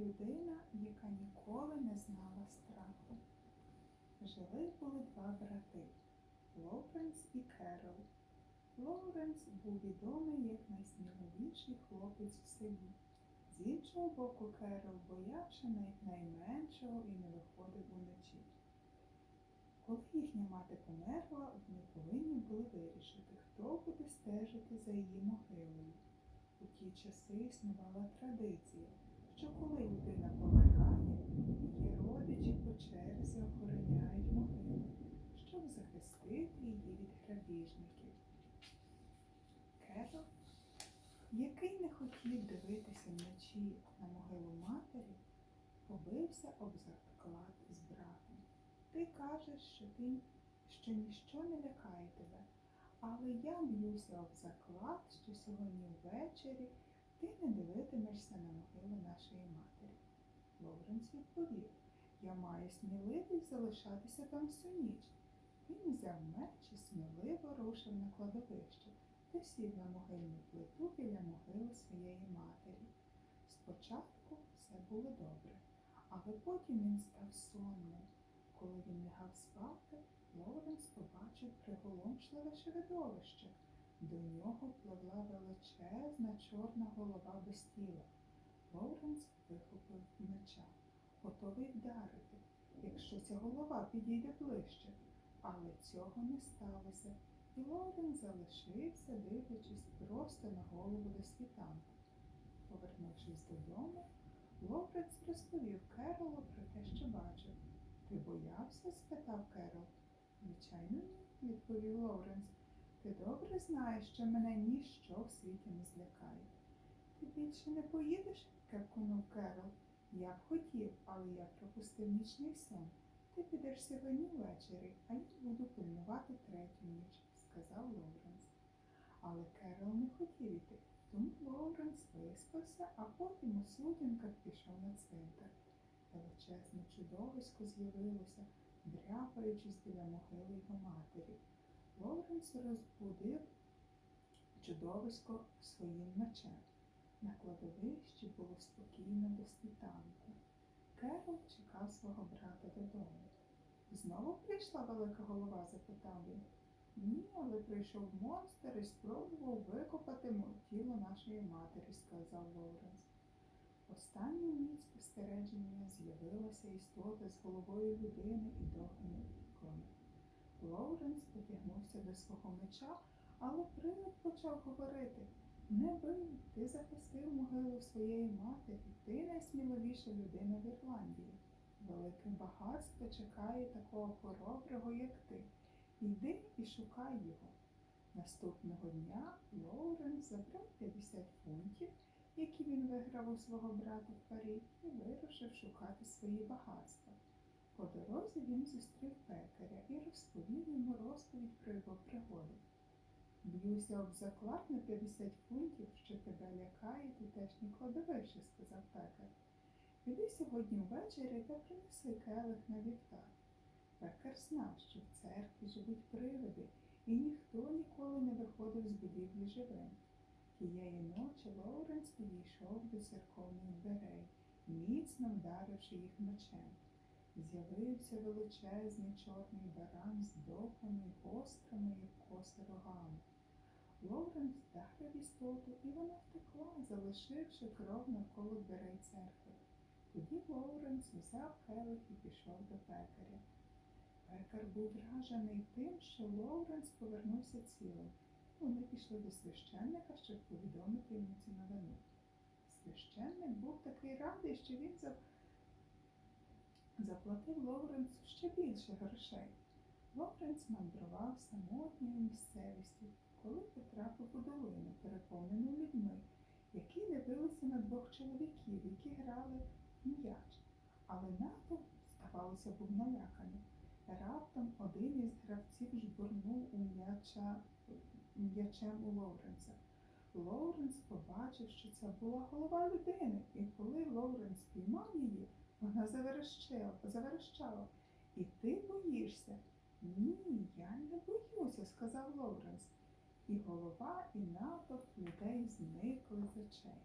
Людина, яка ніколи не знала страху. Жили були два брати Лоуренс і Керол. Лоуренс був відомий як найсміливіший хлопець в селі. З іншого боку, Керол боявся найменшого і не виходив уночі. Коли їхня мати померла, вони повинні були вирішити, хто буде стежити за її могилою. У ті часи існувала традиція, що коли людина помирає, її родичі по черзі охороняють могилу, щоб захистити її від грабіжників. Керол, який не хотів дивитися вночі на могилу матері, побився об заклад з братом. Ти кажеш, що ти що ніщо не лякає тебе, але я б'юся об заклад, що сьогодні ввечері ти не дивитимешся на могилу нашої матері. Лоуренс відповів, я маю сміливість залишатися там всю ніч. Він взяв меч і сміливо рушив на кладовище, та сів на могильну плиту біля могили своєї матері. Спочатку все було добре, але потім він став сонним. Коли він лягав спати, Лоуренс побачив приголомшливе видовище. До нього пливла величезна чорна голова без тіла. Лоуренс вихопив меча, готовий вдарити, якщо ця голова підійде ближче. Але цього не сталося, і Лоуренс залишився, дивлячись просто на голову до світанку. Повернувшись додому, Лоуренс розповів Керолу про те, що бачив. Ти боявся? спитав Керол. Звичайно, ні, відповів Лоуренс. Ти добре знаєш, що мене ніщо в світі не злякає. Ти більше не поїдеш? кепкнув Керол. Я б хотів, але я пропустив нічний сон. Ти підеш сьогодні ввечері, а я буду пильнувати третю ніч, сказав Лоуренс. Але Керол не хотів іти, тому Лоуренс виспався, а потім у сутінках пішов на цвинтар. Величезне чудовисько з'явилося, дряпаючись біля могили його матері. Лоуренс розбудив чудовисько своїм мечем. На кладовищі було спокійно до світанку. Керол чекав свого брата додому. Знову прийшла велика голова? запитав він. Ні, але прийшов монстр і спробував викопати тіло нашої матері, сказав Лоуренс. Останню ніч спостереження з'явилася істота з головою людини і довгими іклами. Лоуренс потягнувся до свого меча, але привид почав говорити Не бий, ти захистив могилу своєї матері, ти найсміливіша людина в Ірландії. Велике багатство чекає такого хороброго, як ти. Йди і шукай його. Наступного дня Лоуренс забрав 50 фунтів які він виграв у свого брата в парі, і вирушив шукати свої багатства. По дорозі він зустрів пекаря і розповів йому розповідь про його пригоди. Б'юся об заклад на 50 фунтів, що тебе лякає тутешнє кладовище, сказав пекар. Піди сьогодні ввечері та принеси келих на вівтар. Пекар знав, що в церкві живуть привиди, і ніхто ніколи не виходив з будівлі живим. Тієї ночі Лоуренс підійшов до церковних дверей, міцно вдаривши їх мечем. З'явився величезний чорний баран з довгими гострими, як коси рогами. Лоуренс вдарив істоту, і вона втекла, залишивши кров навколо дверей церкви. Тоді Лоуренс взяв келих і пішов до пекаря. Пекар був вражений тим, що Лоуренс повернувся цілим. Вони пішли до священника, щоб повідомити йому цю новину. Священник був такий радий, що він за- заплатив Лоуренсу ще більше грошей. Лоуренс мандрував самотньою місцевістю, коли потрапив у долину, переповнену людьми, які дивилися на двох чоловіків, які грали в м'яч. Але натовп, здавалося, був наляканий. Раптом один із гравців жбурнув у м'яча м'ячем у Лоуренса. Лоуренс побачив, що це була голова людини, і коли Лоуренс піймав її, вона заверещала, заверещала. І ти боїшся? Ні, я не боюся, сказав Лоуренс. І голова, і натовп людей зникли з очей.